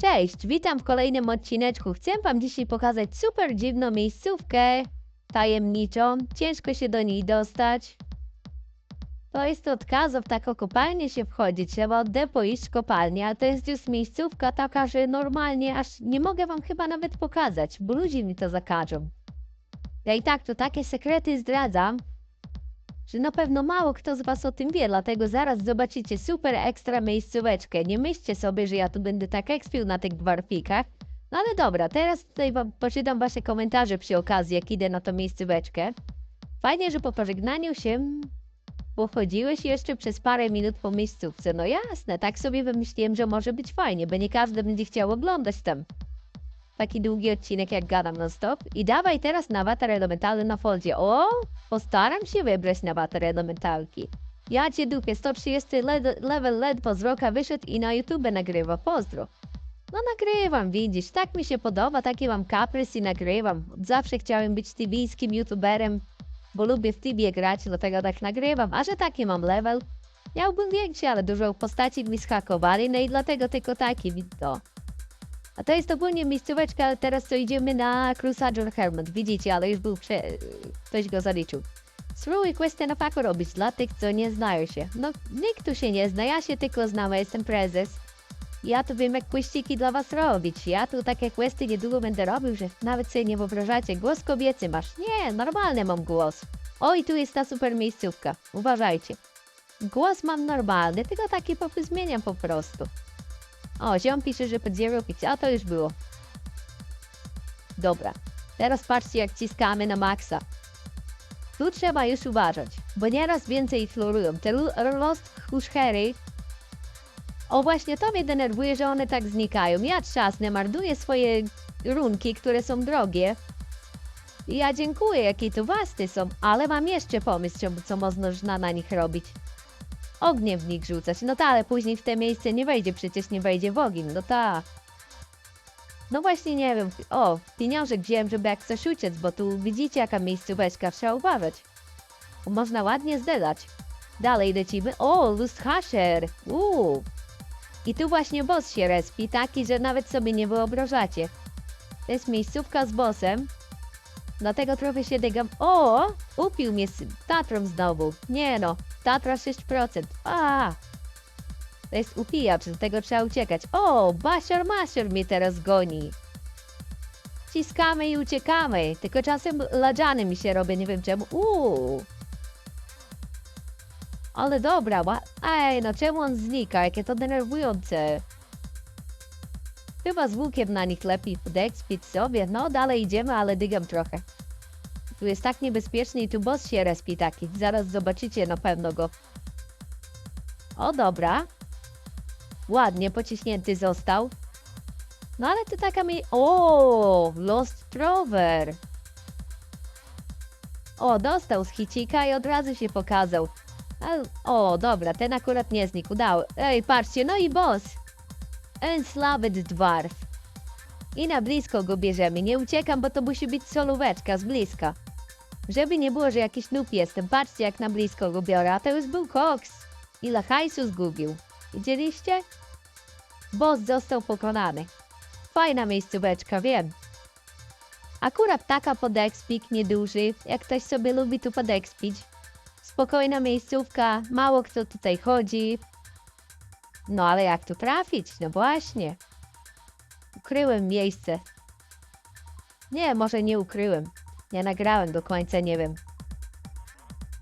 Cześć, witam w kolejnym odcineczku. Chcę Wam dzisiaj pokazać super dziwną miejscówkę tajemniczą. Ciężko się do niej dostać. To jest od kazu taką kopalnię się wchodzi. Trzeba od depo iść kopalnię, to jest już miejscówka taka, że normalnie aż nie mogę Wam chyba nawet pokazać, bo ludzie mi to zakażą. Ja i tak to takie sekrety zdradzam, że na pewno mało kto z Was o tym wie, dlatego zaraz zobaczycie super ekstra miejscóweczkę. Nie myślcie sobie, że ja tu będę tak ekspił na tych gwarfikach. No ale dobra, teraz tutaj Wam poczytam Wasze komentarze przy okazji, jak idę na tą miejscóweczkę. Fajnie, że po pożegnaniu się pochodziłeś jeszcze przez parę minut po miejscówce. No jasne, tak sobie wymyśliłem, że może być fajnie, bo nie każdy będzie chciał oglądać tam. Taki długi odcinek jak gadam non stop. I dawaj teraz na awatar elementalny na foldzie. O, postaram się wybrać na awatar elementalki. Ja cię dupie, 130 led, level ledwo z roka wyszedł i na YouTube nagrywa. Pozdro. No nagrywam, widzisz, tak mi się podoba, taki mam kaprys i nagrywam. Zawsze chciałem być tybijskim youtuberem, bo lubię w tybie grać, dlatego tak nagrywam. A że taki mam level, miałbym większy, ale dużo postaci mi schakowali, no i dlatego tylko taki, to. A to jest ogólnie miejscóweczka, ale teraz to idziemy na Crusader Hermit. Widzicie, ale już był prze... ktoś go zaliczył. Spróbuj questy na faku robić dla tych, co nie znają się. No, nikt tu się nie zna, ja się tylko znam, ja jestem prezes. Ja tu wiem, jak questyki dla was robić. Ja tu takie questy niedługo będę robił, że nawet sobie nie wyobrażacie. Głos kobiecy masz. Nie, normalny mam głos. Oj, tu jest ta super miejscówka. Uważajcie. Głos mam normalny, tylko taki popy zmieniam po prostu. O, ziom pisze, że pod zero pix, a to już było. Dobra, teraz patrzcie jak ciskamy na maksa. Tu trzeba już uważać, bo nieraz więcej fluorują. Te lost hushhery o właśnie to mnie denerwuje, że one tak znikają. Ja czasem marnuję swoje runki, które są drogie. Ja dziękuję, jakie to wasty są, ale mam jeszcze pomysł, co można na nich robić. Ogniem w nich rzucać. No ta, ale później w te miejsce nie wejdzie, przecież nie wejdzie w ogień. No ta. No właśnie nie wiem. O, pieniążek wziąłem, żeby jak chcesz uciec, bo tu widzicie jaka miejscóweczka, trzeba uważać. Można ładnie zdedać. Dalej lecimy. O, Lust Hasher. Uuu. I tu właśnie boss się respi, taki, że nawet sobie nie wyobrażacie. To jest miejscówka z bossem. Dlatego trochę się dygam. O! Upił mnie z Tatrą znowu. Nie no, Tatra 6%. A! To jest upijacz, do tego trzeba uciekać. O! Basior Masior mnie teraz goni. Ciskamy i uciekamy. Tylko czasem ladzany mi się robi, nie wiem czemu. Uuu! Ale dobra, ła... Ej, no czemu on znika? Jakie to denerwujące. Chyba z łukiem na nich lepiej podekspić sobie. No, dalej idziemy, ale dygam trochę. Tu jest tak niebezpiecznie i tu boss się respi taki. Zaraz zobaczycie na pewno go. O, dobra. Ładnie pociśnięty został. No ale to taka mi... O, Lost Trover. O, dostał z hicika i od razu się pokazał. O, dobra, ten akurat nie znikł. Dał. Ej, patrzcie, no i boss. Enslaved Dwarf. I na blisko go bierzemy. Nie uciekam, bo to musi być solóweczka z bliska. Żeby nie było, że jakiś noob jestem. Patrzcie, jak na blisko go biorę. A to już był koks. Ile hajsu zgubił. Widzieliście? Boss został pokonany. Fajna miejscóweczka, wiem. Akurat taka podekspik nieduży. Jak ktoś sobie lubi tu podekspić. Spokojna miejscówka, mało kto tutaj chodzi. No ale jak tu trafić? No właśnie. Ukryłem miejsce. Nie, może nie ukryłem. Nie nagrałem do końca, nie wiem.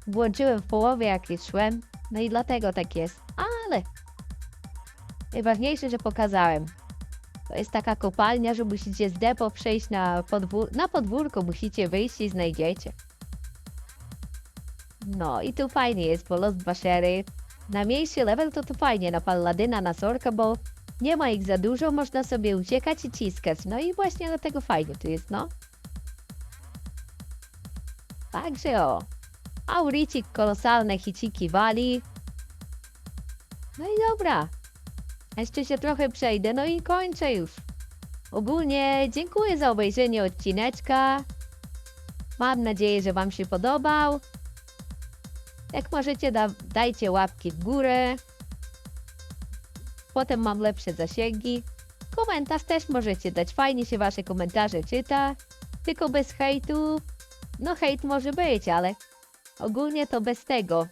Włączyłem w połowie, jak szłem. No i dlatego tak jest. Ale najważniejsze, że pokazałem. To jest taka kopalnia, że musicie z depo przejść na, podwór na podwórko, musicie wyjść i znajdziecie. No i tu fajnie jest, bo Lost Bashery na mniejszy level to to fajnie, na Palladyna, na Sorka, bo nie ma ich za dużo, można sobie uciekać i ciskać. No i właśnie dlatego fajnie tu jest, no. Także o. Auricik kolosalne hiciki wali. No i dobra. Jeszcze się trochę przejdę, no i kończę już. Ogólnie dziękuję za obejrzenie odcineczka. Mam nadzieję, że Wam się podobał. Jak możecie, da, dajcie łapki w górę. Potem mam lepsze zasięgi. Komentarz też możecie dać, fajnie się wasze komentarze czyta, tylko bez hejtu. No hejt może być, ale ogólnie to bez tego.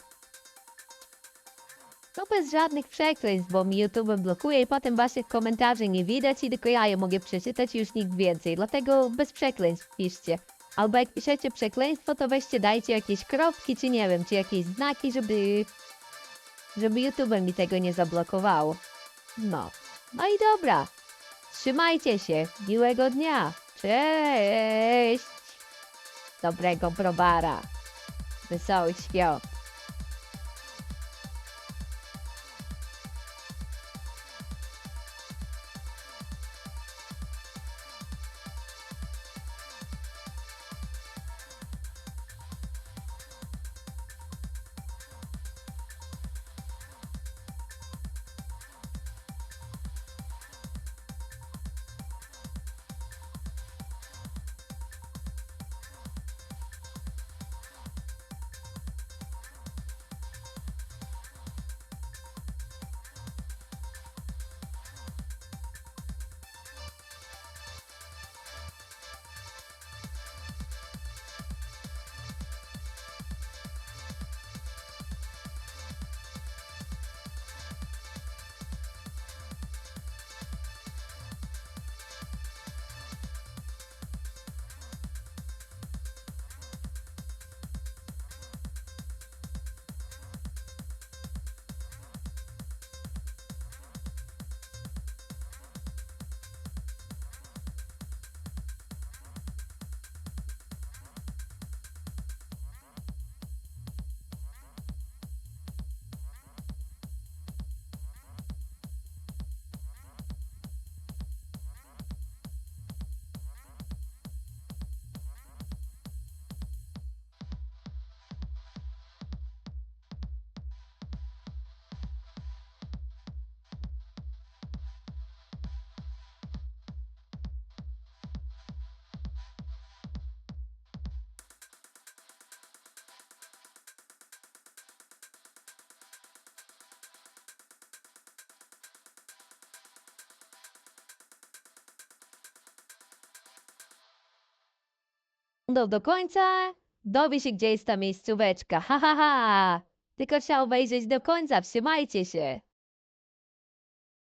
No bez żadnych przekleństw, bo mi YouTube blokuje i potem waszych komentarzy nie widać i tylko ja je mogę przeczytać i już nikt więcej. Dlatego bez przekleństw piszcie. Albo jak piszecie przekleństwo, to weźcie dajcie jakieś kropki, czy nie wiem, czy jakieś znaki, żeby... żeby YouTube mi tego nie zablokowało. No. No i dobra. Trzymajcie się. Miłego dnia. Cześć. Dobrego browara. Wesołych świąt. Do końca dowie się, gdzie jest ta miejscóweczka. Ha, ha, ha. Tylko trzeba obejrzeć do końca. Trzymajcie się.